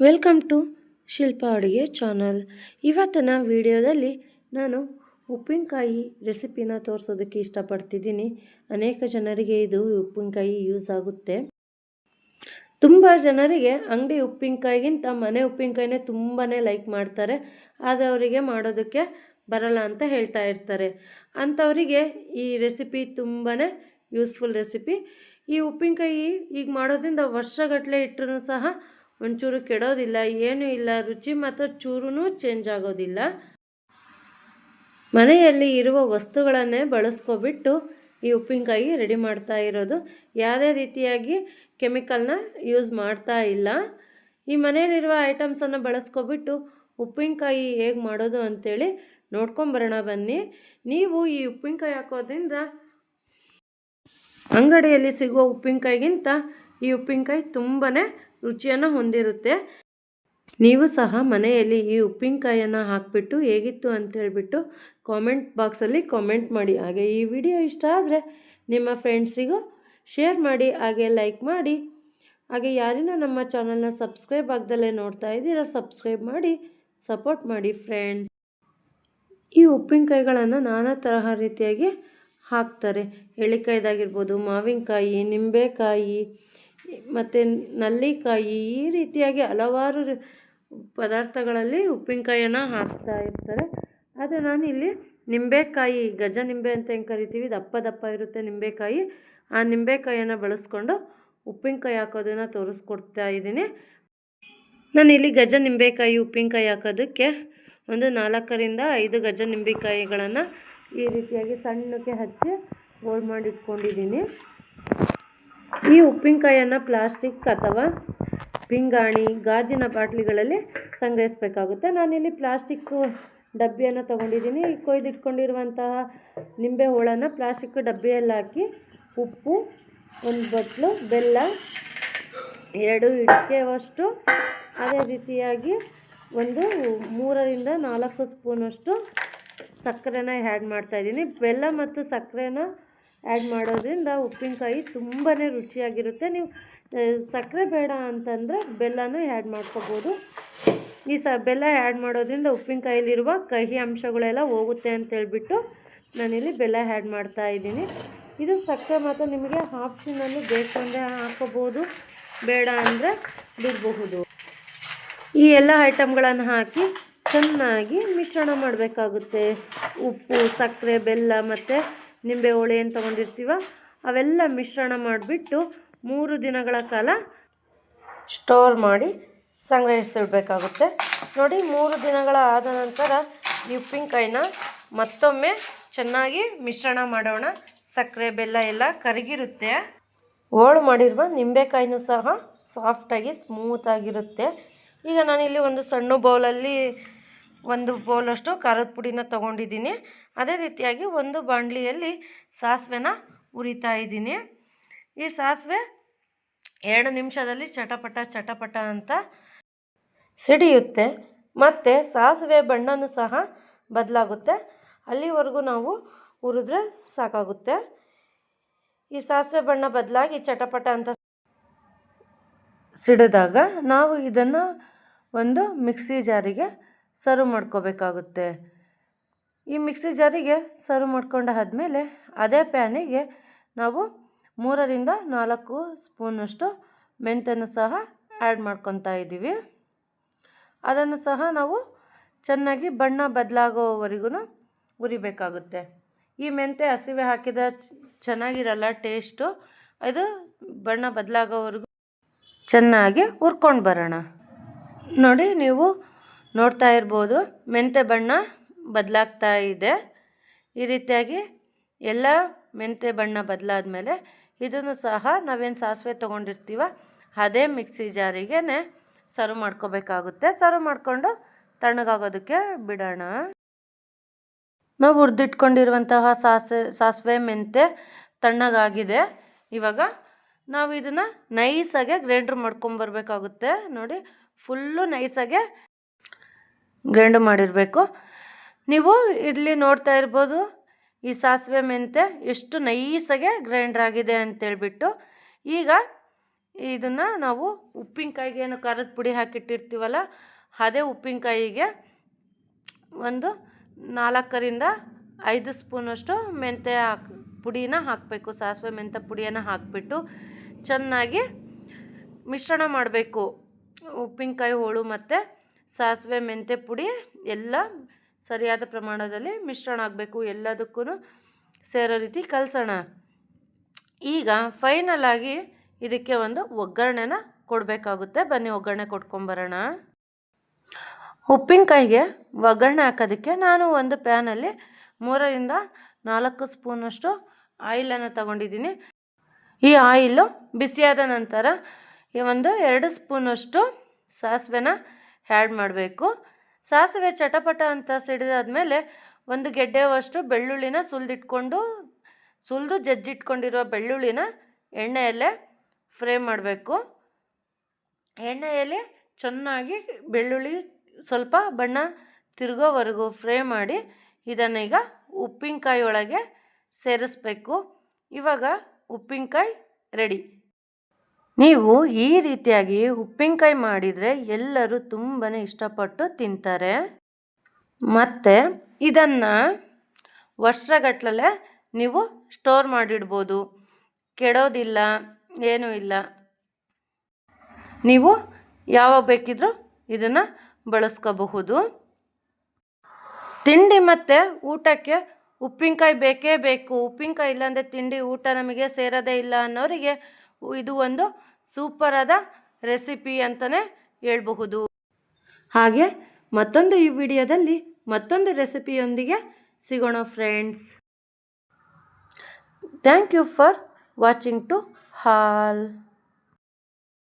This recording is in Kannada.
ವೆಲ್ಕಮ್ ಟು ಶಿಲ್ಪಾ ಅಡುಗೆ ಚಾನಲ್. ಇವತ್ತಿನ ವಿಡಿಯೋದಲ್ಲಿ ನಾನು ಉಪ್ಪಿನಕಾಯಿ ರೆಸಿಪಿನ ತೋರಿಸೋದಕ್ಕೆ ಇಷ್ಟಪಡ್ತಿದ್ದೀನಿ. ಅನೇಕ ಜನರಿಗೆ ಇದು ಉಪ್ಪಿನಕಾಯಿ ಯೂಸ್ ಆಗುತ್ತೆ. ತುಂಬ ಜನರಿಗೆ ಅಂಗಡಿ ಉಪ್ಪಿನಕಾಯಿಗಿಂತ ಮನೆ ಉಪ್ಪಿನಕಾಯಿನೇ ತುಂಬಾ ಲೈಕ್ ಮಾಡ್ತಾರೆ. ಆದರೆ ಅವರಿಗೆ ಮಾಡೋದಕ್ಕೆ ಬರಲ್ಲ ಅಂತ ಹೇಳ್ತಾ ಇರ್ತಾರೆ. ಅಂಥವರಿಗೆ ಈ ರೆಸಿಪಿ ತುಂಬಾ ಯೂಸ್ಫುಲ್ ರೆಸಿಪಿ. ಈ ಉಪ್ಪಿನಕಾಯಿ ಈಗ ಮಾಡೋದ್ರಿಂದ ವರ್ಷಗಟ್ಟಲೆ ಇಟ್ಟರೂ ಸಹ ಒಂಚೂರು ಕೆಡೋದಿಲ್ಲ, ಏನೂ ಇಲ್ಲ, ರುಚಿ ಮಾತ್ರ ಚೂರೂ ಚೇಂಜ್ ಆಗೋದಿಲ್ಲ. ಮನೆಯಲ್ಲಿ ಇರುವ ವಸ್ತುಗಳನ್ನೇ ಬಳಸ್ಕೊಬಿಟ್ಟು ಈ ಉಪ್ಪಿನಕಾಯಿ ರೆಡಿ ಮಾಡ್ತಾ ಇರೋದು. ಯಾವುದೇ ರೀತಿಯಾಗಿ ಕೆಮಿಕಲ್ನ ಯೂಸ್ ಮಾಡ್ತಾ ಇಲ್ಲ. ಈ ಮನೆಯಲ್ಲಿರುವ ಐಟಮ್ಸನ್ನು ಬಳಸ್ಕೊಬಿಟ್ಟು ಉಪ್ಪಿನಕಾಯಿ ಹೇಗೆ ಮಾಡೋದು ಅಂಥೇಳಿ ನೋಡ್ಕೊಂಬರೋಣ ಬನ್ನಿ. ನೀವು ಈ ಉಪ್ಪಿನಕಾಯಿ ಹಾಕೋದ್ರಿಂದ ಅಂಗಡಿಯಲ್ಲಿ ಸಿಗುವ ಉಪ್ಪಿನಕಾಯಿಗಿಂತ ಈ ಉಪ್ಪಿನಕಾಯಿ ತುಂಬಾ ರುಚಿಯನ್ನು ಹೊಂದಿರುತ್ತೆ. ನೀವು ಸಹ ಮನೆಯಲ್ಲಿ ಈ ಉಪ್ಪಿನಕಾಯನ್ನು ಹಾಕಿಬಿಟ್ಟು ಹೇಗಿತ್ತು ಅಂತ ಅಂತೇಳ್ಬಿಟ್ಟು ಕಾಮೆಂಟ್ ಬಾಕ್ಸಲ್ಲಿ ಕಾಮೆಂಟ್ ಮಾಡಿ. ಹಾಗೆ ಈ ವಿಡಿಯೋ ಇಷ್ಟ ಆದರೆ ನಿಮ್ಮ ಫ್ರೆಂಡ್ಸಿಗೂ ಶೇರ್ ಮಾಡಿ, ಹಾಗೆ ಲೈಕ್ ಮಾಡಿ. ಹಾಗೆ ಯಾರಿನ ನಮ್ಮ ಚಾನಲ್ನ ಸಬ್ಸ್ಕ್ರೈಬ್ ಆಗ್ದಲ್ಲೇ ನೋಡ್ತಾ ಇದ್ದೀರಾ ಸಬ್ಸ್ಕ್ರೈಬ್ ಮಾಡಿ ಸಪೋರ್ಟ್ ಮಾಡಿ ಫ್ರೆಂಡ್ಸ್ ಈ ಉಪ್ಪಿನಕಾಯಿಗಳನ್ನು ನಾನಾ ತರಹ ರೀತಿಯಾಗಿ ಹಾಕ್ತಾರೆ. ಎಳಿಕಾಯ್ದಾಗಿರ್ಬೋದು ಮಾವಿನಕಾಯಿ, ನಿಂಬೆಕಾಯಿ ಮತ್ತು ನಲ್ಲಿಕಾಯಿ ಈ ರೀತಿಯಾಗಿ ಹಲವಾರು ಪದಾರ್ಥಗಳಲ್ಲಿ ಉಪ್ಪಿನಕಾಯಿಯನ್ನು ಹಾಕ್ತಾ ಇರ್ತಾರೆ. ಆದರೆ ಇಲ್ಲಿ ನಿಂಬೆಕಾಯಿ ಗಜ ನಿಂಬೆ ಅಂತ ಹೆಂಗೆ ಕರಿತೀವಿ, ದಪ್ಪ ದಪ್ಪ ಇರುತ್ತೆ ನಿಂಬೆಕಾಯಿ. ಆ ನಿಂಬೆಕಾಯಿಯನ್ನು ಬಳಸ್ಕೊಂಡು ಉಪ್ಪಿನಕಾಯಿ ಹಾಕೋದನ್ನು ತೋರಿಸ್ಕೊಡ್ತಾ ಇದ್ದೀನಿ. ನಾನು ಇಲ್ಲಿ ಗಜ ನಿಂಬೆಕಾಯಿ ಉಪ್ಪಿನಕಾಯಿ ಹಾಕೋದಕ್ಕೆ ಒಂದು ನಾಲ್ಕರಿಂದ ಐದು ಗಜ ನಿಂಬೆಕಾಯಿಗಳನ್ನು ಈ ರೀತಿಯಾಗಿ ಸಣ್ಣಕ್ಕೆ ಹಚ್ಚಿ ಹೋಲ್ ಮಾಡಿ ಇಟ್ಕೊಂಡಿದ್ದೀನಿ ಈ ಉಪ್ಪಿನಕಾಯಿಯನ್ನು ಪ್ಲಾಸ್ಟಿಕ್ ಅಥವಾ ಪಿಂಗಾಣಿ, ಗಾಜಿನ ಬಾಟ್ಲಿಗಳಲ್ಲಿ ಸಂಗ್ರಹಿಸಬೇಕಾಗುತ್ತೆ. ನಾನಿಲ್ಲಿ ಪ್ಲಾಸ್ಟಿಕ್ಕು ಡಬ್ಬಿಯನ್ನು ತೊಗೊಂಡಿದ್ದೀನಿ. ಕೊಯ್ದಿಟ್ಕೊಂಡಿರುವಂತಹ ನಿಂಬೆ ಹೋಳನ್ನು ಪ್ಲಾಸ್ಟಿಕ್ ಡಬ್ಬಿಯಲ್ಲಿ ಹಾಕಿ ಉಪ್ಪು, ಒಂದು ಬಟ್ಲು, ಬೆಲ್ಲ, ಎರಡು ಇಡಿಕೆವಷ್ಟು ಅದೇ ರೀತಿಯಾಗಿ ಒಂದು ಮೂರರಿಂದ ನಾಲ್ಕು ಸ್ಪೂನಷ್ಟು ಸಕ್ಕರೆನ ಆ್ಯಡ್ ಮಾಡ್ತಾಯಿದ್ದೀನಿ ಬೆಲ್ಲ ಮತ್ತು ಸಕ್ಕರೆನ ಆ್ಯಡ್ ಮಾಡೋದ್ರಿಂದ ಉಪ್ಪಿನಕಾಯಿ ತುಂಬಾ ರುಚಿಯಾಗಿರುತ್ತೆ. ನೀವು ಸಕ್ಕರೆ ಬೇಡ ಅಂತಂದರೆ ಬೆಲ್ಲನೂ ಆ್ಯಡ್ ಮಾಡ್ಕೋಬೋದು. ಈ ಸ, ಬೆಲ್ಲ ಆ್ಯಡ್ ಮಾಡೋದ್ರಿಂದ ಉಪ್ಪಿನಕಾಯಲ್ಲಿರುವ ಕಹಿ ಅಂಶಗಳೆಲ್ಲ ಹೋಗುತ್ತೆ ಅಂತೇಳ್ಬಿಟ್ಟು ನಾನಿಲ್ಲಿ ಬೆಲ್ಲ ಆ್ಯಡ್ ಮಾಡ್ತಾ ಇದ್ದೀನಿ. ಇದು ಸಕ್ಕರೆ ಮಾತ್ರ ನಿಮಗೆ ಆಪ್ಷನಲ್ಲಿ ಬೇಕು ಅಂದರೆ ಹಾಕೋಬೋದು ಬೇಡ ಅಂದರೆ ಬಿಡಬಹುದು. ಈ ಎಲ್ಲ ಐಟಮ್ಗಳನ್ನು ಹಾಕಿ ಚೆನ್ನಾಗಿ ಮಿಶ್ರಣ ಮಾಡಬೇಕಾಗುತ್ತೆ. ಉಪ್ಪು, ಸಕ್ಕರೆ, ಬೆಲ್ಲ ಮತ್ತು ನಿಂಬೆ ಹೋಳಿ ಏನು ತೊಗೊಂಡಿರ್ತೀವ? ಅವೆಲ್ಲ ಮಿಶ್ರಣ ಮಾಡಿಬಿಟ್ಟು ಮೂರು ದಿನಗಳ ಕಾಲ ಸ್ಟೋರ್ ಮಾಡಿ ಸಂಗ್ರಹಿಸಿಡ್ಬೇಕಾಗುತ್ತೆ ನೋಡಿ, ಮೂರು ದಿನಗಳ ಆದ ನಂತರ ಉಪ್ಪಿನಕಾಯಿನ ಮತ್ತೊಮ್ಮೆ ಚೆನ್ನಾಗಿ ಮಿಶ್ರಣ ಮಾಡೋಣ. ಸಕ್ಕರೆ, ಬೆಲ್ಲ ಎಲ್ಲ ಕರಗಿರುತ್ತೆ. ಹೋಳು ಮಾಡಿರುವ ನಿಂಬೆಕಾಯಿನೂ ಸಹ ಸಾಫ್ಟಾಗಿ ಸ್ಮೂತಾಗಿರುತ್ತೆ ಈಗ ನಾನಿಲ್ಲಿ ಒಂದು ಸಣ್ಣ ಬೌಲಲ್ಲಿ ಒಂದು ಬೌಲಷ್ಟು ಖಾರದ ಪುಡಿನ ತೊಗೊಂಡಿದ್ದೀನಿ. ಅದೇ ರೀತಿಯಾಗಿ ಒಂದು ಬಾಣಲಿಯಲ್ಲಿ ಸಾಸಿವೆನ ಉರಿತಾ ಇದ್ದೀನಿ. ಈ ಸಾಸಿವೆ ಎರಡು ನಿಮಿಷದಲ್ಲಿ ಚಟಪಟ ಚಟಪಟ ಅಂತ ಸಿಡಿಯುತ್ತೆ. ಮತ್ತು ಸಾಸಿವೆ ಬಣ್ಣನೂ ಸಹ ಬದಲಾಗುತ್ತೆ. ಅಲ್ಲಿವರೆಗೂ ನಾವು ಉರಿದ್ರೆ ಸಾಕಾಗುತ್ತೆ. ಈ ಸಾಸಿವೆ ಬಣ್ಣ ಬದಲಾಗಿ ಚಟಪಟ ಅಂತ ಸಿಡಿದಾಗ ನಾವು ಇದನ್ನು ಒಂದು ಮಿಕ್ಸಿ ಜಾರಿಗೆ ಸರ್ವ್ ಮಾಡ್ಕೋಬೇಕಾಗುತ್ತೆ. ಈ ಮಿಕ್ಸಿ ಜಾರಿಗೆ ಸರ್ವ್ ಮಾಡ್ಕೊಂಡಾದ್ಮೇಲೆ ಅದೇ ಪ್ಯಾನಿಗೆ ನಾವು ಮೂರರಿಂದ ನಾಲ್ಕು ಸ್ಪೂನಷ್ಟು ಮೆಂತ್ಯನ ಸಹ ಆ್ಯಡ್ ಮಾಡ್ಕೊತಾ ಇದ್ದೀವಿ. ಅದನ್ನು ಸಹ ನಾವು ಚೆನ್ನಾಗಿ ಬಣ್ಣ ಬದಲಾಗೋವರೆಗೂ ಉರಿಬೇಕಾಗುತ್ತೆ ಈ ಮೆಂತೆ ಹಸಿವೆ ಹಾಕಿದ ಚೆನ್ನಾಗಿರಲ್ಲ ಟೇಸ್ಟು, ಅದು ಬಣ್ಣ ಬದಲಾಗೋವರೆಗೂ ಚೆನ್ನಾಗಿ ಹುರ್ಕೊಂಡು ಬರೋಣ. ನೋಡಿ ನೀವು ನೋಡ್ತಾ ಇರ್ಬೋದು. ಮೆಂತ್ಯ ಬಣ್ಣ ಬದಲಾಗ್ತಾ ಇದೆ. ಈ ರೀತಿಯಾಗಿ ಎಲ್ಲ ಮೆಂತ್ಯ ಬಣ್ಣ ಬದಲಾದ ಮೇಲೆ ಇದನ್ನು ಸಹ ನಾವೇನು ಸಾಸಿವೆ ತೊಗೊಂಡಿರ್ತೀವ, ಅದೇ ಮಿಕ್ಸಿ ಜಾರಿಗೆ ಸರ್ವ್ ಮಾಡ್ಕೋಬೇಕಾಗುತ್ತೆ. ಸರ್ವ್ ಮಾಡಿಕೊಂಡು ತಣ್ಣಗಾಗೋದಕ್ಕೆ ಬಿಡೋಣ. ನಾವು ಹುರಿದಿಟ್ಕೊಂಡಿರುವಂತಹ ಸಾಸೆ ಸಾಸಿವೆ ಮೆಂತೆ ತಣ್ಣಗಾಗಿದೆ. ಇವಾಗ ನಾವು ಇದನ್ನು ನೈಸಾಗೆ ಗ್ರೈಂಡ್ರ್ ಮಾಡ್ಕೊಂಬರ್ಬೇಕಾಗುತ್ತೆ. ನೋಡಿ, ಫುಲ್ಲು ನೈಸಾಗೆ ಗ್ರೈಂಡ್ ಮಾಡಿರಬೇಕು. ನೀವು ಇಲ್ಲಿ ನೋಡ್ತಾ ಇರ್ಬೋದು, ಈ ಸಾಸಿವೆ ಮೆಂತೆ ಎಷ್ಟು ನೈಸಾಗೆ ಗ್ರೈಂಡ್ರ್ ಆಗಿದೆ ಅಂತೇಳ್ಬಿಟ್ಟು, ಈಗ ಇದನ್ನು ನಾವು ಉಪ್ಪಿನಕಾಯಿಗೆ ಏನು ಖಾರದ ಪುಡಿ ಹಾಕಿಟ್ಟಿರ್ತೀವಲ್ಲ, ಅದೇ ಉಪ್ಪಿನಕಾಯಿಗೆ ಒಂದು ನಾಲ್ಕರಿಂದ ಐದು ಸ್ಪೂನಷ್ಟು ಮೆಂತ್ಯ ಹಾಕ್, ಪುಡಿನ ಹಾಕಬೇಕು, ಸಾಸಿವೆ ಮೆಂತ್ಯ ಪುಡಿಯನ್ನು ಹಾಕಿಬಿಟ್ಟು ಚೆನ್ನಾಗಿ ಮಿಶ್ರಣ ಮಾಡಬೇಕು. ಉಪ್ಪಿನಕಾಯಿ, ಹೋಳು ಮತ್ತು ಸಾಸಿವೆ ಮೆಂತೆ ಪುಡಿ ಎಲ್ಲ ಸರಿಯಾದ ಪ್ರಮಾಣದಲ್ಲಿ ಮಿಶ್ರಣ ಆಗಬೇಕು. ಎಲ್ಲದಕ್ಕೂ ಸೇರೋ ರೀತಿ ಕಲಸೋಣ. ಈಗ ಫೈನಲ್ ಆಗಿ ಇದಕ್ಕೆ ಒಂದು ಒಗ್ಗರಣೆನ ಕೊಡಬೇಕಾಗುತ್ತೆ. ಬನ್ನಿ, ಒಗ್ಗರಣೆ ಕೊಟ್ಕೊಂಬರೋಣ. ಉಪ್ಪಿನಕಾಯಿಗೆ ಒಗ್ಗರಣೆ ಹಾಕೋದಕ್ಕೆ ನಾನು ಒಂದು ಪ್ಯಾನಲ್ಲಿ ಮೂರರಿಂದ ನಾಲ್ಕು ಸ್ಪೂನಷ್ಟು ಆಯಿಲನ್ನು ತಗೊಂಡಿದ್ದೀನಿ. ಈ ಆಯಿಲು ಬಿಸಿಯಾದ ನಂತರ ಈ ಒಂದು ಎರಡು ಸ್ಪೂನಷ್ಟು ಸಾಸಿವೆನ ಆ್ಯಡ್ ಮಾಡಬೇಕು. ಸಾಸಿವೆ ಚಟಪಟ ಅಂತ ಸಿಡಿದಾದ್ಮೇಲೆ ಒಂದು ಗೆಡ್ಡೆವಷ್ಟು ಬೆಳ್ಳುಳ್ಳಿನ ಸುಲಿದಿಟ್ಕೊಂಡು, ಸುಲಿದು ಜಜ್ಜಿಟ್ಕೊಂಡಿರೋ ಬೆಳ್ಳುಳ್ಳಿನ ಎಣ್ಣೆಯಲ್ಲೇ ಫ್ರೈ ಮಾಡಬೇಕು. ಎಣ್ಣೆಯಲ್ಲಿ ಚೆನ್ನಾಗಿ ಬೆಳ್ಳುಳ್ಳಿ ಸ್ವಲ್ಪ ಬಣ್ಣ ತಿರುಗೋವರೆಗೂ ಫ್ರೈ ಮಾಡಿ ಇದನ್ನೀಗ ಉಪ್ಪಿನಕಾಯಿ ಒಳಗೆ ಸೇರಿಸ್ಬೇಕು. ಇವಾಗ ಉಪ್ಪಿನಕಾಯಿ ರೆಡಿ. ನೀವು ಈ ರೀತಿಯಾಗಿ ಉಪ್ಪಿನಕಾಯಿ ಮಾಡಿದರೆ ಎಲ್ಲರೂ ತುಂಬಾ ಇಷ್ಟಪಟ್ಟು ತಿಂತಾರೆ. ಮತ್ತು ಇದನ್ನು ವರ್ಷಗಟ್ಟಲೆ ನೀವು ಸ್ಟೋರ್ ಮಾಡಿಡ್ಬೋದು. ಕೆಡೋದಿಲ್ಲ, ಏನೂ ಇಲ್ಲ. ನೀವು ಯಾವಾಗ ಬೇಕಿದ್ರೂ ಇದನ್ನು ಬಳಸ್ಕೋಬಹುದು. ತಿಂಡಿ ಮತ್ತು ಊಟಕ್ಕೆ ಉಪ್ಪಿನಕಾಯಿ ಬೇಕೇ ಬೇಕು. ಉಪ್ಪಿನಕಾಯಿ ಇಲ್ಲಾಂದರೆ ತಿಂಡಿ ಊಟ ನಮಗೆ ಸೇರೋದೇ ಇಲ್ಲ ಅನ್ನೋರಿಗೆ ಇದು ಒಂದು ಸೂಪರಾದ ರೆಸಿಪಿ ಅಂತಲೇ ಹೇಳಬಹುದು. ಹಾಗೆ ಮತ್ತೊಂದು ಈ ವಿಡಿಯೋದಲ್ಲಿ ಮತ್ತೊಂದು ರೆಸಿಪಿಯೊಂದಿಗೆ ಸಿಗೋಣ friends thank you for watching to all